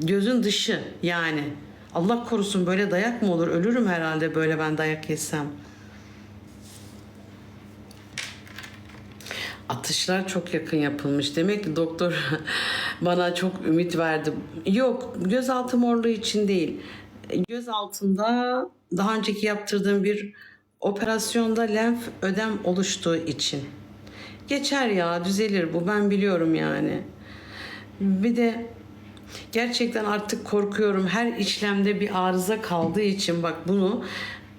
gözün dışı yani. Allah korusun böyle dayak mı olur? Ölürüm herhalde böyle ben dayak yesem. Atışlar çok yakın yapılmış. Demek ki doktor bana çok ümit verdi. Yok, gözaltı morluğu için değil. Göz altında daha önceki yaptırdığım bir operasyonda lenf ödem oluştuğu için. Geçer ya, düzelir bu. Ben biliyorum yani. Bir de gerçekten artık korkuyorum. Her işlemde bir arıza kaldığı için bak bunu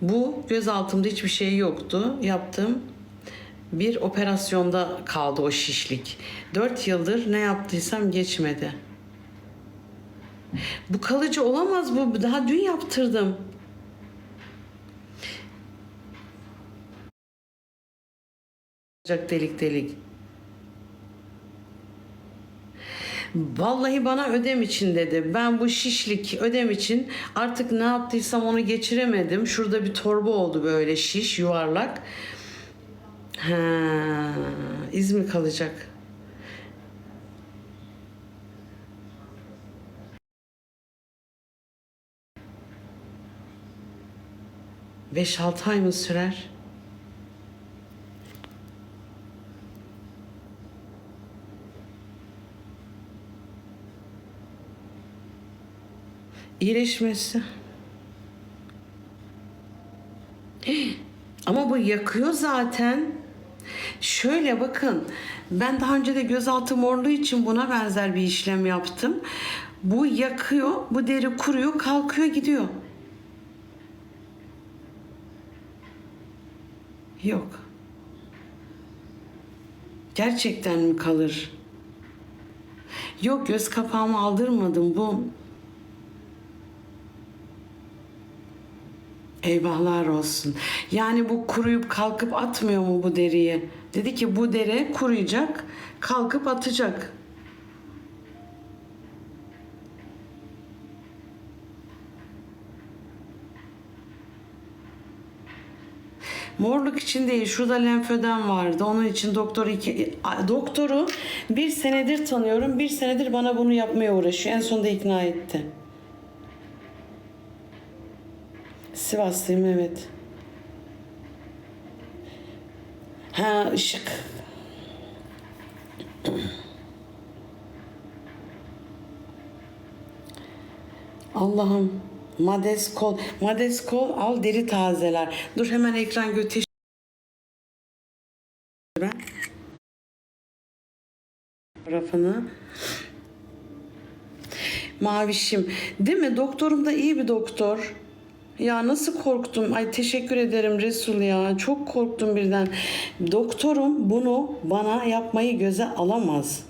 bu göz altımda hiçbir şey yoktu. Yaptım bir operasyonda kaldı o şişlik. Dört yıldır ne yaptıysam geçmedi. Bu kalıcı olamaz bu. Daha dün yaptırdım. delik delik. Vallahi bana ödem için dedi. Ben bu şişlik ödem için artık ne yaptıysam onu geçiremedim. Şurada bir torba oldu böyle şiş yuvarlak. Ha, iz mi kalacak? Beş altı ay mı sürer? İyileşmesi. Ama bu yakıyor zaten. Şöyle bakın. Ben daha önce de gözaltı morluğu için buna benzer bir işlem yaptım. Bu yakıyor, bu deri kuruyor, kalkıyor, gidiyor. Yok. Gerçekten mi kalır? Yok göz kapağımı aldırmadım. Bu Eyvahlar olsun. Yani bu kuruyup kalkıp atmıyor mu bu deriyi? Dedi ki bu deri kuruyacak, kalkıp atacak. Morluk için değil, şurada lenfödem vardı. Onun için doktor iki, doktoru bir senedir tanıyorum. Bir senedir bana bunu yapmaya uğraşıyor. En sonunda ikna etti. Sivaslıyım evet. Ha ışık. Allah'ım. Madeskol. Madeskol al deri tazeler. Dur hemen ekran götür. Ben. Fotoğrafını. Mavişim. Değil mi? Doktorum da iyi bir doktor. Ya nasıl korktum. Ay teşekkür ederim Resul ya. Çok korktum birden. Doktorum bunu bana yapmayı göze alamaz.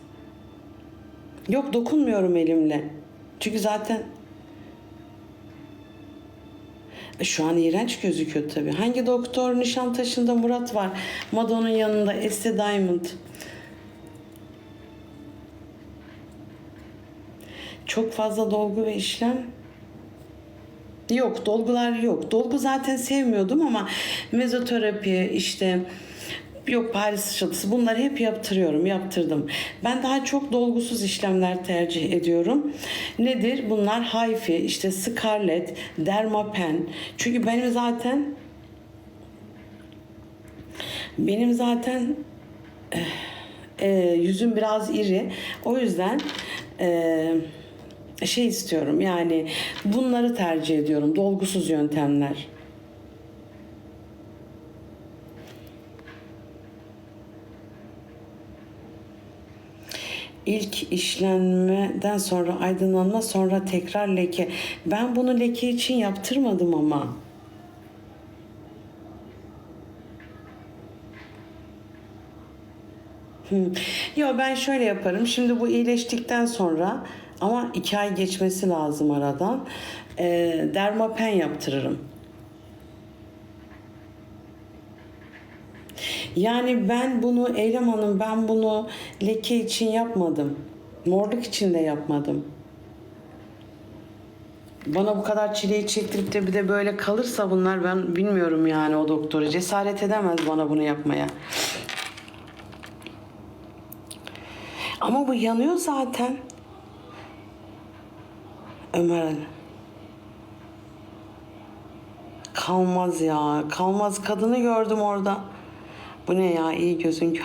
Yok dokunmuyorum elimle. Çünkü zaten E, şu an iğrenç gözüküyor tabii. Hangi doktor Nişantaşı'nda Murat var. Madon'un yanında Estee Diamond. Çok fazla dolgu ve işlem Yok dolgular yok. Dolgu zaten sevmiyordum ama mezoterapi işte yok Paris ışıltısı bunları hep yaptırıyorum yaptırdım. Ben daha çok dolgusuz işlemler tercih ediyorum. Nedir? Bunlar Hyphy, işte Scarlett, Dermapen. Çünkü benim zaten benim zaten eh, yüzüm biraz iri. O yüzden eh, şey istiyorum yani bunları tercih ediyorum dolgusuz yöntemler. İlk işlenmeden sonra aydınlanma sonra tekrar leke. Ben bunu leke için yaptırmadım ama. Hı. Yo ben şöyle yaparım. Şimdi bu iyileştikten sonra ama iki ay geçmesi lazım aradan. E, dermapen yaptırırım. Yani ben bunu Eylem Hanım ben bunu leke için yapmadım. Morluk için de yapmadım. Bana bu kadar çileyi çektirip de bir de böyle kalırsa bunlar ben bilmiyorum yani o doktoru. Cesaret edemez bana bunu yapmaya. Ama bu yanıyor zaten. Ömer Ali. Kalmaz ya. Kalmaz kadını gördüm orada. Bu ne ya? İyi gözün kör.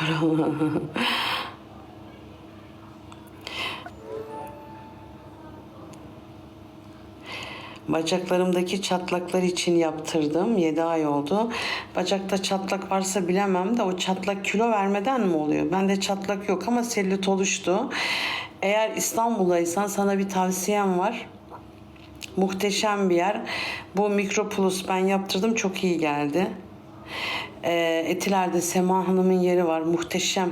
Bacaklarımdaki çatlaklar için yaptırdım. 7 ay oldu. Bacakta çatlak varsa bilemem de o çatlak kilo vermeden mi oluyor? Bende çatlak yok ama selülit oluştu. Eğer İstanbul'daysan sana bir tavsiyem var. Muhteşem bir yer. Bu Mikroplus ben yaptırdım çok iyi geldi. Ee, Etiler'de Sema Hanım'ın yeri var muhteşem.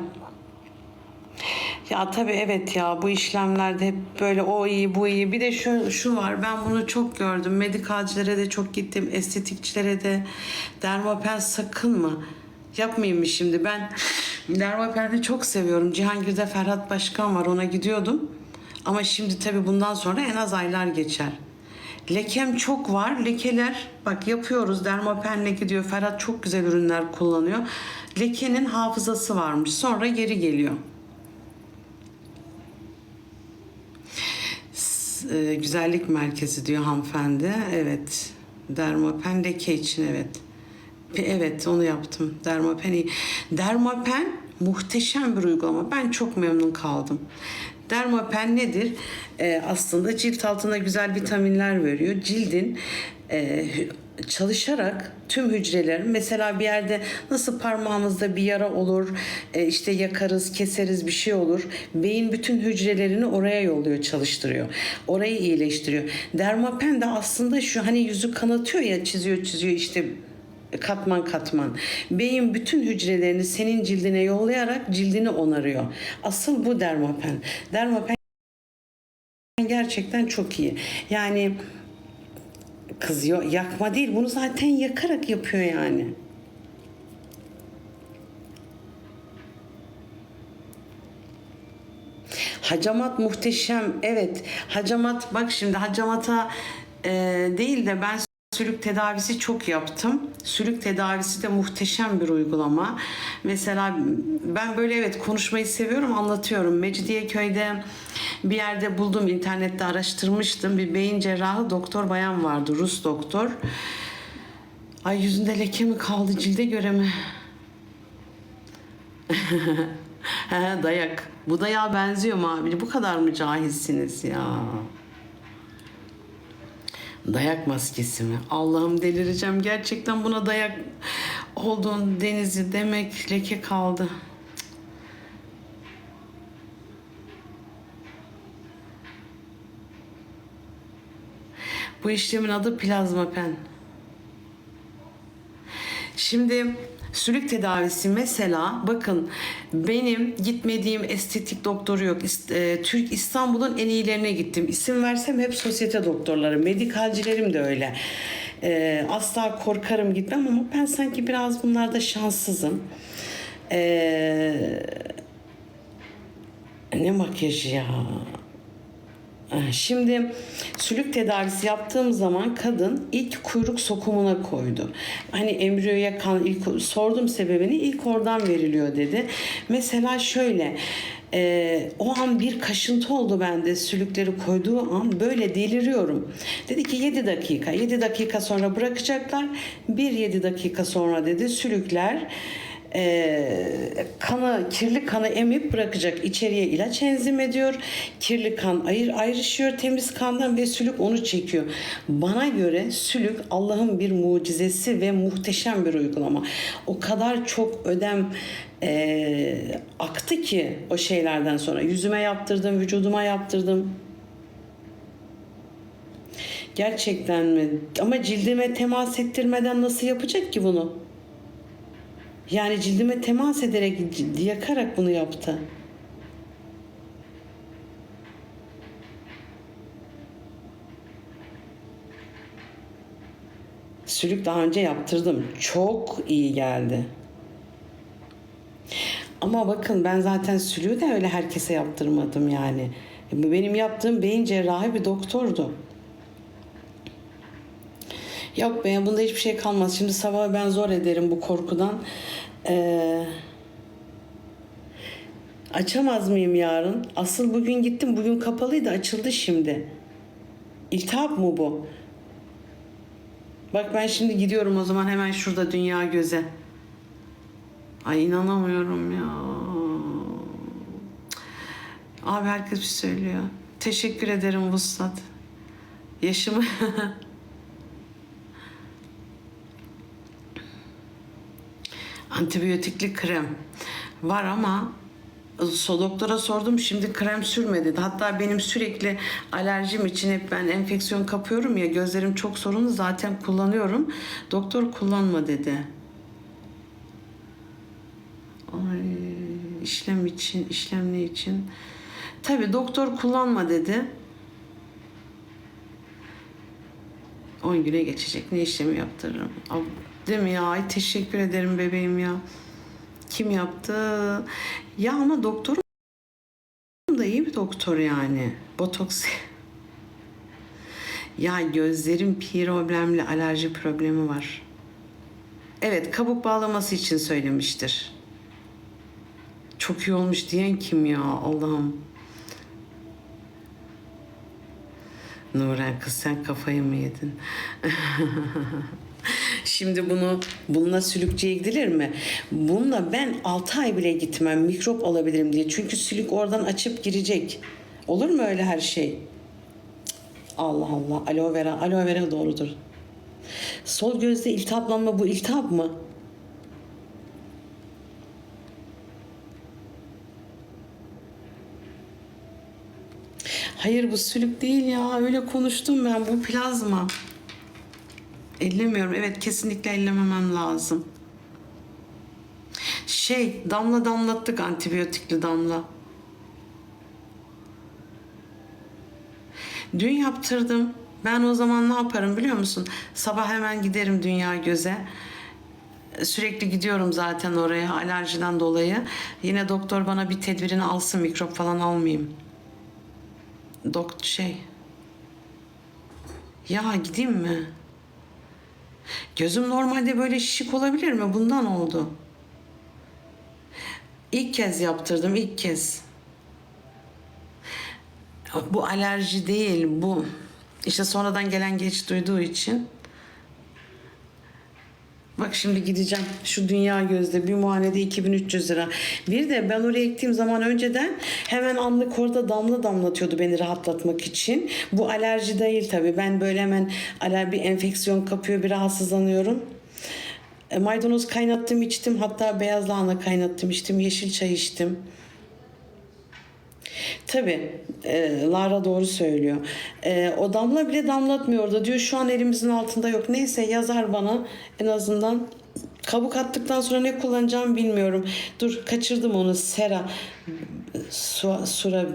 Ya tabii evet ya bu işlemlerde hep böyle o iyi bu iyi. Bir de şu, şu var ben bunu çok gördüm. Medikalcilere de çok gittim. Estetikçilere de. Dermapen sakın mı? Yapmayayım mı şimdi? Ben Dermapen'i çok seviyorum. Cihangir'de Ferhat Başkan var ona gidiyordum. Ama şimdi tabii bundan sonra en az aylar geçer. Lekem çok var. Lekeler bak yapıyoruz. Dermapenle gidiyor. Ferhat çok güzel ürünler kullanıyor. Lekenin hafızası varmış. Sonra geri geliyor. e, güzellik merkezi diyor hanımefendi. Evet. Dermapen leke için evet. Evet onu yaptım. Dermapen iyi. Dermapen muhteşem bir uygulama. Ben çok memnun kaldım. Dermapen nedir? Ee, aslında cilt altına güzel vitaminler veriyor. Cildin e, çalışarak tüm hücrelerin mesela bir yerde nasıl parmağımızda bir yara olur e, işte yakarız keseriz bir şey olur beyin bütün hücrelerini oraya yolluyor çalıştırıyor orayı iyileştiriyor dermapen de aslında şu hani yüzü kanatıyor ya çiziyor çiziyor işte katman katman. Beyin bütün hücrelerini senin cildine yollayarak cildini onarıyor. Asıl bu dermapen. Dermapen gerçekten çok iyi. Yani kızıyor yakma değil bunu zaten yakarak yapıyor yani. Hacamat muhteşem. Evet. Hacamat bak şimdi hacamata e, değil de ben sülük tedavisi çok yaptım. Sülük tedavisi de muhteşem bir uygulama. Mesela ben böyle evet konuşmayı seviyorum, anlatıyorum. Mecidiyeköy'de bir yerde buldum, internette araştırmıştım. Bir beyin cerrahı doktor bayan vardı, Rus doktor. Ay yüzünde leke mi kaldı, cilde göre mi? Dayak. Bu dayağa benziyor mu abi? Bu kadar mı cahilsiniz ya? Dayak maskesi mi? Allah'ım delireceğim. Gerçekten buna dayak olduğun denizi demek leke kaldı. Bu işlemin adı plazma pen. Şimdi sülük tedavisi mesela bakın benim gitmediğim estetik doktoru yok. E, Türk İstanbul'un en iyilerine gittim. İsim versem hep sosyete doktorları. Medikalcilerim de öyle. E, asla korkarım gitmem ama ben sanki biraz bunlarda şanssızım. E, ne makyajı ya? Şimdi sülük tedavisi yaptığım zaman kadın ilk kuyruk sokumuna koydu. Hani embriyoya kan ilk sordum sebebini ilk oradan veriliyor dedi. Mesela şöyle e, o an bir kaşıntı oldu bende sülükleri koyduğu an böyle deliriyorum. Dedi ki 7 dakika 7 dakika sonra bırakacaklar bir 7 dakika sonra dedi sülükler e, kanı kirli kanı emip bırakacak içeriye ilaç enzim ediyor. Kirli kan ayır ayrışıyor temiz kandan ve sülük onu çekiyor. Bana göre sülük Allah'ın bir mucizesi ve muhteşem bir uygulama. O kadar çok ödem e, aktı ki o şeylerden sonra. Yüzüme yaptırdım vücuduma yaptırdım. Gerçekten mi? Ama cildime temas ettirmeden nasıl yapacak ki bunu? Yani cildime temas ederek, yakarak bunu yaptı. Sülük daha önce yaptırdım. Çok iyi geldi. Ama bakın ben zaten sülüğü de öyle herkese yaptırmadım yani. Benim yaptığım beyin cerrahı bir doktordu. Yok be bunda hiçbir şey kalmaz. Şimdi sabah ben zor ederim bu korkudan. Ee, açamaz mıyım yarın? Asıl bugün gittim. Bugün kapalıydı. Açıldı şimdi. İltihap mı bu? Bak ben şimdi gidiyorum o zaman hemen şurada dünya göze. Ay inanamıyorum ya. Abi herkes bir söylüyor. Teşekkür ederim Vuslat. Yaşımı... Antibiyotikli krem var ama so doktora sordum şimdi krem sürme dedi. Hatta benim sürekli alerjim için hep ben enfeksiyon kapıyorum ya gözlerim çok sorunlu zaten kullanıyorum. Doktor kullanma dedi. Ay, işlem için, işlem ne için? Tabii doktor kullanma dedi. 10 güne geçecek. Ne işlemi yaptırırım? Değil mi ya? Ay teşekkür ederim bebeğim ya. Kim yaptı? Ya ama doktorum da iyi bir doktor yani. Botoks. ya gözlerim problemli, alerji problemi var. Evet, kabuk bağlaması için söylemiştir. Çok iyi olmuş diyen kim ya? Allah'ım. Nuren kız sen kafayı mı yedin? Şimdi bunu bununla sülükçüye gidilir mi? Bununla ben 6 ay bile gitmem mikrop alabilirim diye. Çünkü sülük oradan açıp girecek. Olur mu öyle her şey? Allah Allah. Aloe vera. Aloe vera doğrudur. Sol gözde iltihaplanma bu iltihap mı? Hayır bu sülük değil ya. Öyle konuştum ben. Bu plazma. Ellemiyorum. Evet kesinlikle ellememem lazım. Şey damla damlattık antibiyotikli damla. Dün yaptırdım. Ben o zaman ne yaparım biliyor musun? Sabah hemen giderim Dünya Göze. Sürekli gidiyorum zaten oraya alerjiden dolayı. Yine doktor bana bir tedbirini alsın mikrop falan almayayım. Dok şey. Ya gideyim mi? Gözüm normalde böyle şişik olabilir mi? Bundan oldu. İlk kez yaptırdım, ilk kez. Bu alerji değil, bu işte sonradan gelen geç duyduğu için. Bak şimdi gideceğim şu dünya gözde bir muayenede 2300 lira. Bir de ben oraya gittiğim zaman önceden hemen anlık orada damla damlatıyordu beni rahatlatmak için. Bu alerji değil tabii. Ben böyle hemen aler bir enfeksiyon kapıyor bir rahatsızlanıyorum. E, maydanoz kaynattım içtim. Hatta beyaz lahana kaynattım içtim. Yeşil çay içtim. Tabii e, Lara doğru söylüyor. E, o damla bile damlatmıyor da diyor şu an elimizin altında yok. Neyse yazar bana en azından. Kabuk attıktan sonra ne kullanacağımı bilmiyorum. Dur kaçırdım onu. Sera. Su, sura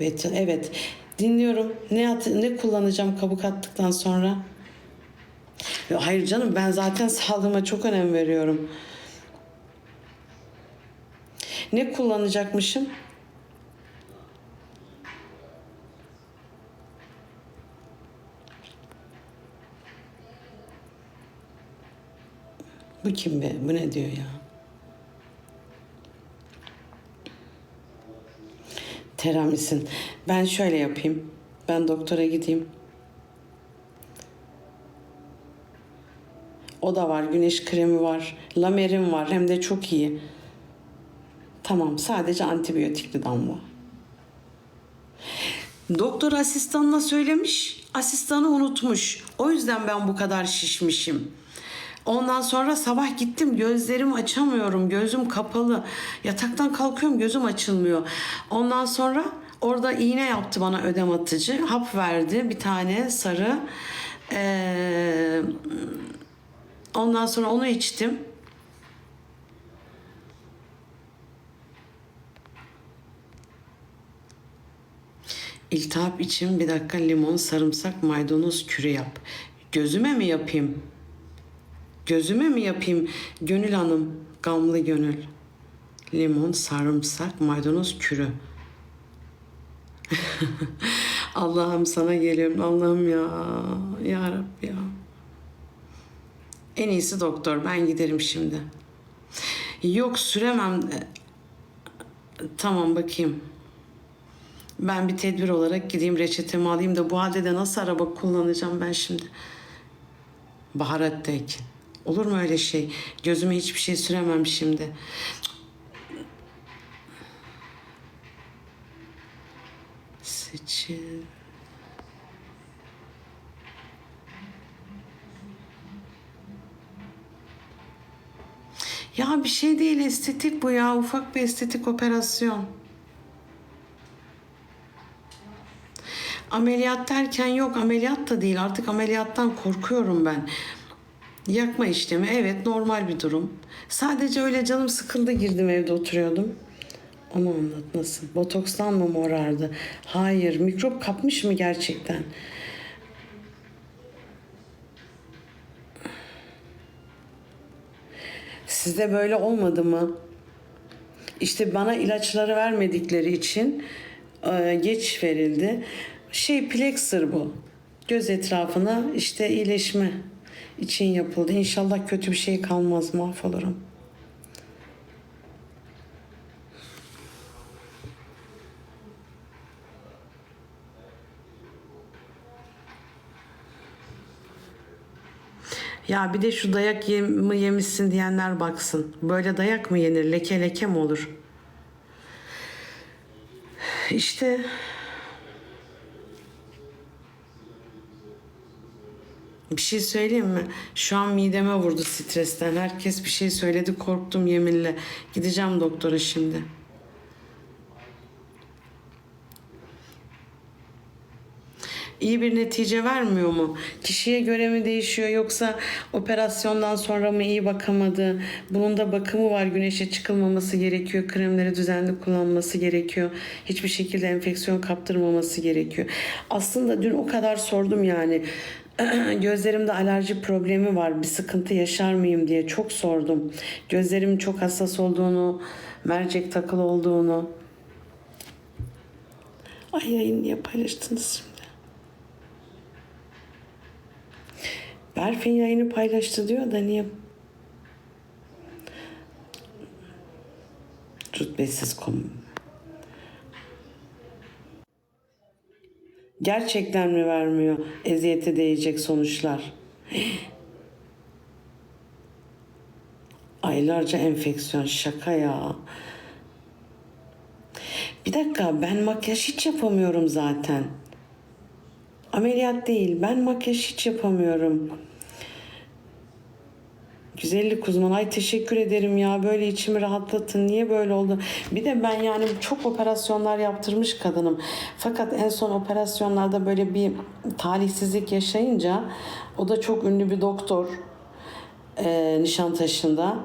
beti. Evet. Dinliyorum. Ne at, ne kullanacağım kabuk attıktan sonra? Hayır canım ben zaten sağlığıma çok önem veriyorum. Ne kullanacakmışım? Bu kim be? Bu ne diyor ya? Teramisin. Ben şöyle yapayım. Ben doktora gideyim. O da var. Güneş kremi var. Lamerim var. Hem de çok iyi. Tamam. Sadece antibiyotikli damla. Doktor asistanına söylemiş. Asistanı unutmuş. O yüzden ben bu kadar şişmişim. Ondan sonra sabah gittim gözlerimi açamıyorum. Gözüm kapalı. Yataktan kalkıyorum gözüm açılmıyor. Ondan sonra orada iğne yaptı bana ödem atıcı. Hap verdi bir tane sarı. Ee, ondan sonra onu içtim. İltihap için bir dakika limon, sarımsak, maydanoz kürü yap. Gözüme mi yapayım? Gözüme mi yapayım Gönül Hanım, gamlı gönül? Limon, sarımsak, maydanoz kürü. Allah'ım sana geliyorum. Allah'ım ya. Ya Rabbi ya. En iyisi doktor. Ben giderim şimdi. Yok süremem. Tamam bakayım. Ben bir tedbir olarak gideyim reçetemi alayım da bu halde de nasıl araba kullanacağım ben şimdi? Baharattayken. Olur mu öyle şey? Gözüme hiçbir şey süremem şimdi. Seçil. Ya bir şey değil estetik bu ya. Ufak bir estetik operasyon. Ameliyat derken yok ameliyat da değil. Artık ameliyattan korkuyorum ben. Yakma işlemi evet normal bir durum. Sadece öyle canım sıkıldı girdim evde oturuyordum. Onu anlat nasıl? Botokstan mı morardı? Hayır. Mikrop kapmış mı gerçekten? Sizde böyle olmadı mı? İşte bana ilaçları vermedikleri için e, geç verildi. Şey plexer bu. Göz etrafına işte iyileşme için yapıldı. İnşallah kötü bir şey kalmaz mahvolurum. Ya bir de şu dayak yemi yemişsin diyenler baksın. Böyle dayak mı yenir? Leke leke mi olur? İşte bir şey söyleyeyim mi? Şu an mideme vurdu stresten. Herkes bir şey söyledi. Korktum yeminle. Gideceğim doktora şimdi. iyi bir netice vermiyor mu? Kişiye göre mi değişiyor yoksa operasyondan sonra mı iyi bakamadı? Bunun da bakımı var. Güneşe çıkılmaması gerekiyor. Kremleri düzenli kullanması gerekiyor. Hiçbir şekilde enfeksiyon kaptırmaması gerekiyor. Aslında dün o kadar sordum yani. Gözlerimde alerji problemi var. Bir sıkıntı yaşar mıyım diye çok sordum. Gözlerimin çok hassas olduğunu, mercek takılı olduğunu. Ay yayın niye paylaştınız şimdi? Berfin yayını paylaştı diyor da niye? Rütbesiz konu. Gerçekten mi vermiyor eziyete değecek sonuçlar? Aylarca enfeksiyon şaka ya. Bir dakika ben makyaj hiç yapamıyorum zaten. Ameliyat değil. Ben makyaj hiç yapamıyorum. Güzellik uzmanı. Ay teşekkür ederim ya. Böyle içimi rahatlatın. Niye böyle oldu? Bir de ben yani çok operasyonlar yaptırmış kadınım. Fakat en son operasyonlarda böyle bir talihsizlik yaşayınca o da çok ünlü bir doktor e, Nişantaşı'nda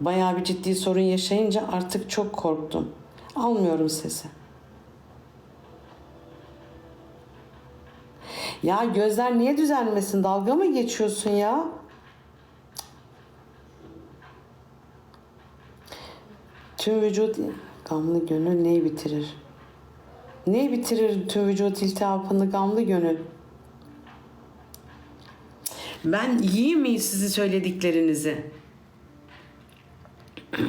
bayağı bir ciddi sorun yaşayınca artık çok korktum. Almıyorum sesi. Ya gözler niye düzelmesin? Dalga mı geçiyorsun ya? Tüm vücut gamlı gönül neyi bitirir? Neyi bitirir tüm vücut iltihapını gamlı gönül? Ben yiyeyim mi sizi söylediklerinizi?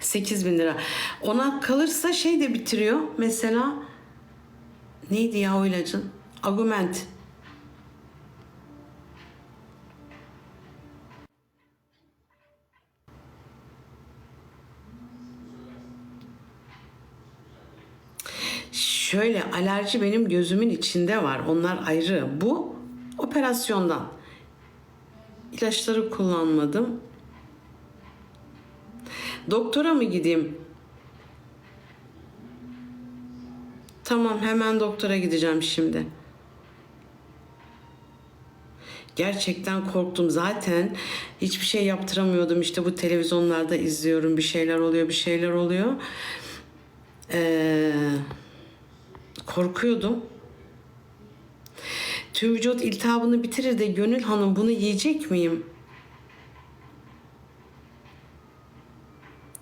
8 bin lira. Ona kalırsa şey de bitiriyor. Mesela neydi ya o ilacın? Argument. Şöyle alerji benim gözümün içinde var. Onlar ayrı. Bu operasyondan. İlaçları kullanmadım. Doktora mı gideyim? Tamam hemen doktora gideceğim şimdi. Gerçekten korktum. Zaten hiçbir şey yaptıramıyordum. İşte bu televizyonlarda izliyorum. Bir şeyler oluyor, bir şeyler oluyor. Ee, korkuyordum. Tüm vücut iltihabını bitirir de Gönül Hanım bunu yiyecek miyim?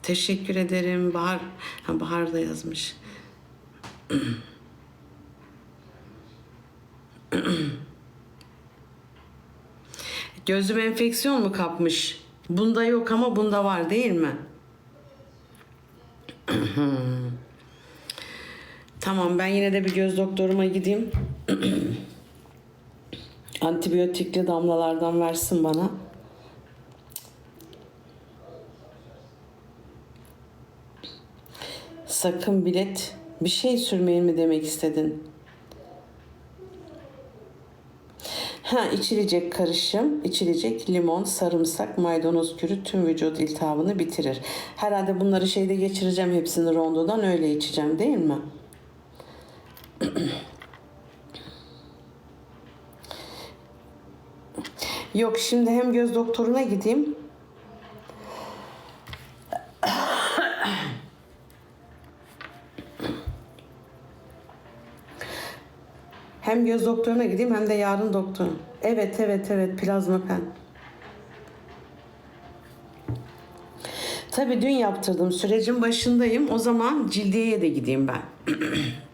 Teşekkür ederim. Bahar, ha, Bahar da yazmış. Gözüm enfeksiyon mu kapmış? Bunda yok ama bunda var değil mi? Tamam ben yine de bir göz doktoruma gideyim. Antibiyotikli damlalardan versin bana. Sakın bilet bir şey sürmeyin mi demek istedin? Ha içilecek karışım, içilecek limon, sarımsak, maydanoz kürü tüm vücut iltihabını bitirir. Herhalde bunları şeyde geçireceğim hepsini rondodan öyle içeceğim değil mi? Yok şimdi hem göz doktoruna gideyim. Hem göz doktoruna gideyim hem de yarın doktor. Evet evet evet plazma pen. Tabii dün yaptırdım. Sürecin başındayım. O zaman cildiyeye de gideyim ben.